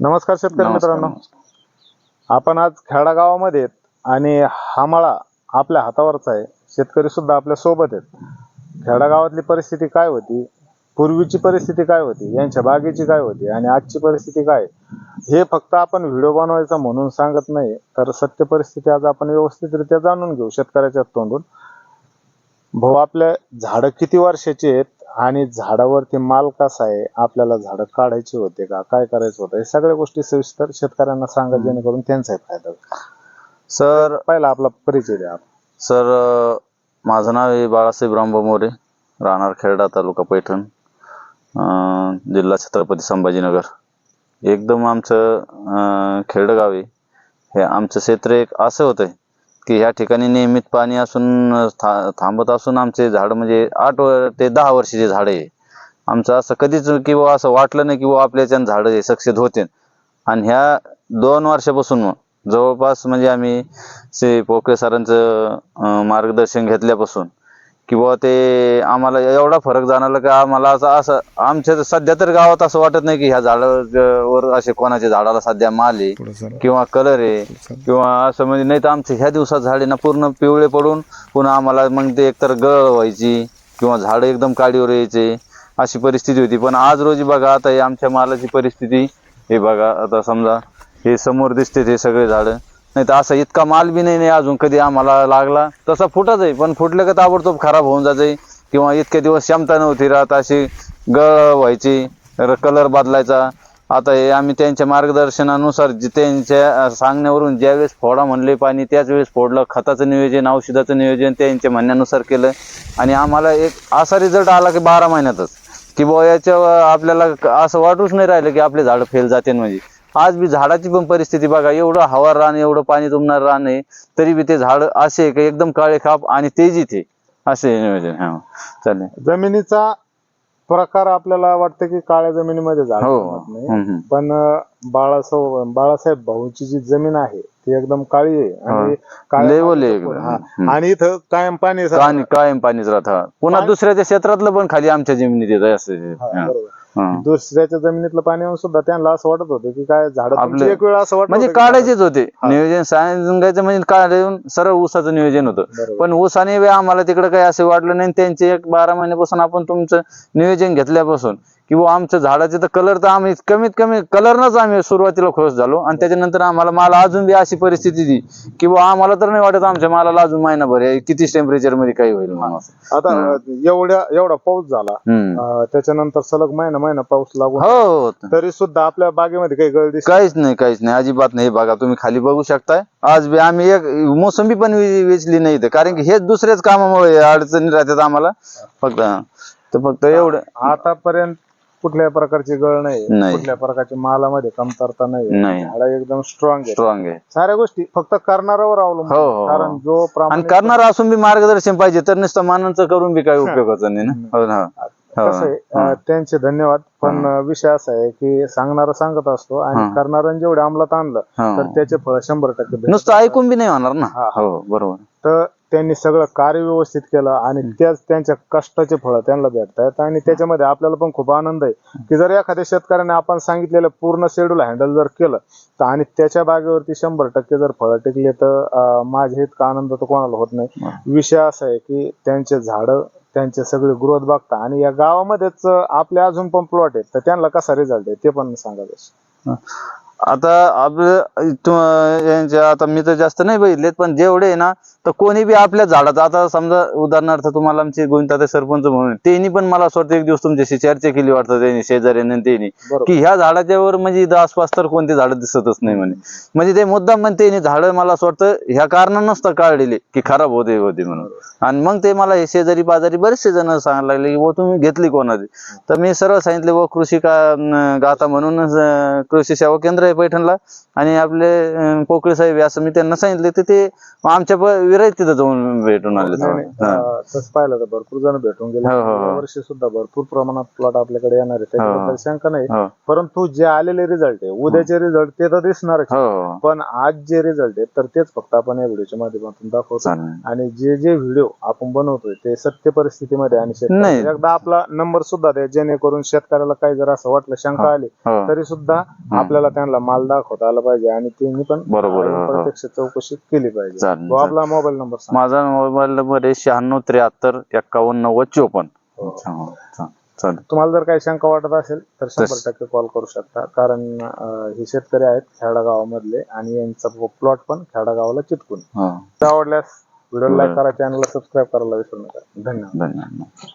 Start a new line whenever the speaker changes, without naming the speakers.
नमस्कार शेतकरी मित्रांनो. आपण आज खेडा गावामध्ये आहेत आणि हा मळा आपल्या हातावरचा आहे. शेतकरी सुद्धा आपल्यासोबत आहेत. खेडा गावातली परिस्थिती काय होती? पूर्वीची परिस्थिती काय होती? यांच्या बागेची काय होती? आणि आजची परिस्थिती काय आहे? हे फक्त आपण व्हिडिओ बनवायचा म्हणून सांगत नाही तर सत्य परिस्थिती आज आपण व्यवस्थितरित्या जाणून घेऊ शेतकऱ्याच्या तोंडून. भाऊ आपल्या झाडं किती वर्षाची आहेत? आणि झाडावरती माल कसा आहे आपल्याला झाडं काढायची होते का काय करायचं होतं हे सगळ्या गोष्टी सविस्तर शेतकऱ्यांना सांगा जेणेकरून त्यांचाही फायदा होईल.
सर
पहिला आपला परिचय द्या.
सर अ, माझं नाव आहे बाळासाहेब रामभाऊ मोरे राहणार खेरडा तालुका पैठण अ, जिल्हा छत्रपती संभाजीनगर. एकदम आमचं अ, खेरडं गाव आहे. हे आमचं क्षेत्र एक असं होतं की ह्या ठिकाणी नियमित पाणी असून था थांबत असून आमचे झाड म्हणजे आठ ते दहा वर्षाचे झाड आहे. आमचं असं कधीच किंवा असं वाटलं नाही की बुवा आपल्याच्यानं झाडं हे सक्सेस होते आणि ह्या दोन वर्षापासून मग जवळपास म्हणजे आम्ही श्री पोकळे सरांचं मार्गदर्शन घेतल्यापासून किंवा ते आम्हाला एवढा फरक जाणवला की आम्हाला असं असं आमच्या सध्या तर गावात असं वाटत नाही की ह्या झाडावर असे कोणाच्या झाडाला सध्या माल आहे किंवा कलर आहे किंवा असं म्हणजे नाही तर आमचे ह्या दिवसात झाडे ना पूर्ण पिवळे पडून पुन्हा आम्हाला मग ते एकतर गळ व्हायची किंवा झाडं एकदम काडीवर यायचे अशी परिस्थिती होती. पण आज रोजी बघा आता हे आमच्या मालाची परिस्थिती हे बघा आता समजा हे समोर दिसते ते सगळे झाडं. नाही तर असा इतका माल बी नाही नाही अजून कधी आम्हाला लागला. तसा फुटत आहे पण फुटलं का ताबडतोब खराब होऊन जायचं किंवा इतके दिवस क्षमता नव्हती राहत अशी गळ व्हायची कलर बदलायचा. आता हे आम्ही त्यांच्या मार्गदर्शनानुसार त्यांच्या सांगण्यावरून ज्यावेळेस फोडा म्हणले पाणी त्याच वेळेस फोडलं खताचं नियोजन औषधाचं नियोजन त्यांच्या म्हणण्यानुसार केलं. आणि आम्हाला एक असा रिझल्ट आला की बारा महिन्यातच. की बुवा याच्या आपल्याला असं वाटूच नाही राहिलं की आपले झाडं फेल जाते म्हणजे. आज बी झाडाची पण परिस्थिती बघा एवढं हवा रान एवढं पाणी तुंबणार रान आहे तरी बी ते झाड असे की एकदम काळे खाप आणि तेजीत आहे असे नियोजन हा चालेल
जमिनीचा प्रकार आपल्याला वाटतं की काळ्या जमिनीमध्ये झाड
हो
जमत
हम्म.
पण बाळासाहेब बाळासाहेब भाऊची जी जमीन आहे ती एकदम काळी आहे आणि काळ्या
Level आहे
मातीचं
एकदम.
हा.
हम्म.
आणि इथं कायम पाणी आहे
पाणी कायम पाणीच राहत पुन्हा दुसऱ्याच्या क्षेत्रातलं पण खाली आमच्या जमिनीत येत असं
हा. बरोबर. दुसऱ्याच्या जमिनीतलं पाणी येऊन सुद्धा त्यांना असं वाटत होतं की काय झाड
आपलं-
एक वेळ असं वाटत
म्हणजे
होतं की
काढायचेच होते
हा.
नियोजन सांगायचं म्हणजे काढून सरळ ऊसाचं नियोजन होतं
बरोबर.
पण ऊसाने बी आम्हाला तिकडे काही असं वाटलं नाही त्यांचे एक बारा महिन्यापासून आपण तुमचं नियोजन घेतल्यापासून किंवा आमचं झाडाचे तर कलर तर आम्ही कमीत कमी कलरनच आम्ही सुरुवातीला खुश झालो. आणि त्याच्यानंतर आम्हाला माल अजून बी अशी परिस्थिती दी किंवा आम्हाला तर नाही वाटत आमच्या मालाला अजून महिनाभर आहे. किती टेम्परेचरमध्ये काही होईल म्हणून असं.
आता एवढ्या एवढा पाऊस झाला त्याच्यानंतर सलग महिना महिना पाऊस लागून
हो
तरी सुद्धा आपल्या बागेमध्ये काही गळ दिसत
काहीच नाही काहीच नाही. अजिबात नाही बघा तुम्ही खाली बघू शकताय. आज बी आम्ही एक मोसंबी पण वेचली नाही इथं. कारण की हेच दुसऱ्याच कामामुळे अडचणी राहतात आम्हाला. फक्त तर फक्त एवढं.
आतापर्यंत कुठल्याही प्रकारची गळ नाही
नाही.
कुठल्या प्रकारची मालामध्ये कमतरता नाही
नाही.
झाड एकदम स्ट्रॉंग आहे
स्ट्रॉंग आहे
साऱ्या गोष्टी फक्त करणाऱ्यावर
हो,
अवलंबून
हो, हो.
कारण जो
आणि
प्रामाणिक
करणार असून बी मार्गदर्शन पाहिजे तर नुसतं मानांचं करून बी काही उपयोगाचं नाही ना हो ना हो.
कसं आहे अं, त्यांचे धन्यवाद पण अं, विषय असा आहे की सांगणारा सांगत असतो आणि
हा.
करणाऱ्याने जेवढे अंमलात आणलं
हा.
तर त्याचे फळ शंभर टक्के भेटतात.
नुसतं ऐकून बी नाही होणार ना
हा.
हो बरोबर
तर त्यांनी सगळं कार्य व्यवस्थित केलं आणि त्याच त्यांच्या कष्टाचे फळ त्यांना भेटतात आणि त्याच्यामध्ये आपल्याला पण खूप आनंद आहे की जर एखाद्या शेतकऱ्याने आपण सांगितलेलं पूर्ण शेड्यूल हँडल जर केलं तर आणि त्याच्या बागेवरती शंभर टक्के जर फळं टिकले तर माझ्या इतका आनंद तर कोणाला होत नाही. विषय असा आहे की त्यांचे झाडं त्यांचे सगळे ग्रोथ बघता आणि या गावामध्येच आपले अजून पण प्लॉट आहेत तर त्यांना कसा रिझल्ट आहे ते पण सांगायचं
आता आपलं आता मी तर जास्त नाही बघितलेत पण जेवढे आहे ना तर कोणी बी आपल्या झाडाचं आता समजा उदाहरणार्थ तुम्हाला आमचे गोविंदा सरपंच म्हणून त्यांनी पण मला असं वाटतं एक दिवस तुमच्याशी चर्चा केली वाटतं त्यांनी शेजाऱ्याने त्यांनी. की ह्या झाडाच्या वर म्हणजे आसपास तर कोणते झाडं दिसतच नाही म्हणे. म्हणजे ते मुद्दाम पण त्यांनी झाडं मला असं वाटतं ह्या कारणानं नसतं काढलेले की खराब होते होते म्हणून. आणि मग ते मला हे शेजारी पाजारी बरेचसे जण सांगायला लागले की "बुवा, तुम्ही घेतली कोणाची? तर मी सरळ सांगितले व कृषी का गाथा म्हणून कृषी सेवा केंद्र आहे पैठणला. आणि आपले पोकळे साहेब असं मी त्यांना सांगितले तर ते आमच्या विराईत तिथं जाऊन भेटून आले
नाही, नाही,
हा.
अं, तसं पाहिलं तर भरपूर जण भेटून गेले.
हो, हो, हो.
या वर्षी सुद्धा भरपूर प्रमाणात प्लॉट आपल्याकडे येणार आहे. त्याच्याबद्दल. शंका नाही.
हो.
परंतु जे आलेले रिझल्ट आहे उद्याचे रिझल्ट ते तर दिसणारच
हो हो.
पण आज जे रिझल्ट आहे तर तेच फक्त आपण या व्हिडिओच्या माध्यमातून दाखवतो.
चालेल.
आणि जे जे व्हिडिओ आपण बनवतोय ते सत्य परिस्थितीमध्ये आणि. एकदा आपला नंबर सुद्धा द्या जेणेकरून शेतकऱ्याला काही जर असं वाटलं शंका आली
हो.
तरी सुद्धा आपल्याला त्यांना माल दाखवता आला पाहिजे. आणि त्यांनी पण
बरोबर.
प्रत्यक्ष चौकशी केली पाहिजे.
चालेल,
तो आपला मोबाईल नंबर सांग.
माझा मोबाईल नंबर आहे शहाण्णव त्र्याहत्तर एक्कावन्न नव्वद चोपन्न.
हो.
चा- चालेल.
तुम्हाला जर काही शंका वाटत असेल तर शंभर टक्के कॉल करू शकता. कारण अं, हे शेतकरी आहेत खेडा गावामधले आणि यांचा प्लॉट पण खेडा गावाला चिटकून
हो.
आवडल्यास व्हिडिओ लाईक. करा चॅनलला सबस्क्राईब करायला विसरू नका. धन्यवाद.
धन्यवाद.